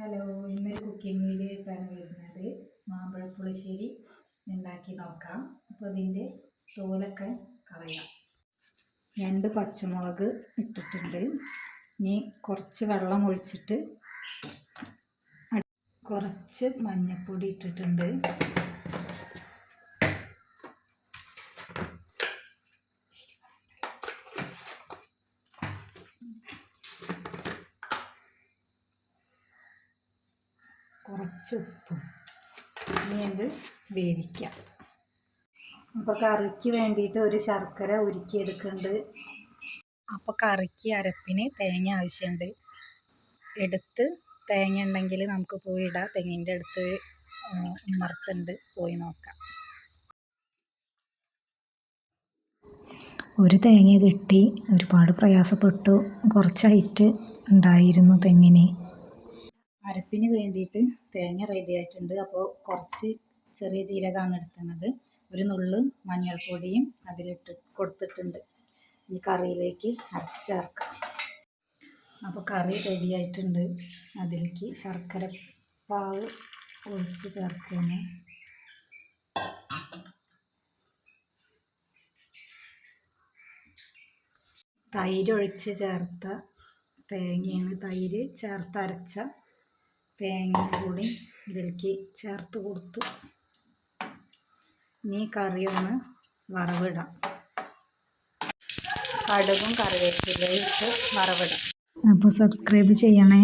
Hello ഇന്നൊരു cooking video ആയിട്ടാണ് വരുന്നത്. മാമ്പഴ പുളിശ്ശേരി ഉണ്ടാക്കി നോക്കാം. അപ്പോൾ ഇതിന്റെ തോലൊക്കെ കളയാം. രണ്ട് പച്ചമുളക് ഇട്ടിട്ടുണ്ട്. ഇനി കുറച്ച് വെള്ളം ഒഴിച്ചിട്ട് കുറച്ച് മഞ്ഞൾപ്പൊടി ഇട്ടിട്ടുണ്ട്. കുറച്ച് ഉപ്പും ഇനി എന്ത്? വേവിക്കാം. അപ്പോൾ കറിക്ക് വേണ്ടിയിട്ട് ഒരു ശർക്കര ഉരുക്കിയെടുക്കുന്നുണ്ട്. അപ്പോൾ കറിക്ക് അരപ്പിന് തേങ്ങ ആവശ്യമുണ്ട്. എടുത്ത് തേങ്ങ ഉണ്ടെങ്കിൽ നമുക്ക് പോയി ഇടാം. തെങ്ങിന്റെ അടുത്ത് ഉമ്മർത്തുണ്ട് പോയി നോക്കാം. ഒരു തേങ്ങ കിട്ടി. ഒരുപാട് പ്രയാസപ്പെട്ടു. കുറച്ചായിട്ട് ഉണ്ടായിരുന്നു തെങ്ങിന്. അരപ്പിന് വേണ്ടിയിട്ട് തേങ്ങ റെഡി ആയിട്ടുണ്ട്. അപ്പോൾ കുറച്ച് ചെറിയ ജീരകമാണ് എടുക്കുന്നത് ഒരു നുള്ള് മഞ്ഞൾപ്പൊടിയും അതിലിട്ട് കൊടുത്തിട്ടുണ്ട്. ഈ കറിയിലേക്ക് അരച്ച് ചേർക്കാം. അപ്പോൾ കറി റെഡി ആയിട്ടുണ്ട്. അതിലേക്ക് ശർക്കര പാവ് ഒഴിച്ച് ചേർക്കുകയാണ്. തൈരൊഴിച്ച് ചേർത്ത തേങ്ങയാണ് തൈര് ചേർത്തരച്ച തേങ്ങ കൂടി ഇതിലേക്ക് ചേർത്ത് കൊടുത്തു. ഇനി കറി ഒന്ന് വറവിടാം. കടുകും കറിവേപ്പിലയും ഇട്ട് വറവിടാം. അപ്പോൾ സബ്സ്ക്രൈബ് ചെയ്യണേ.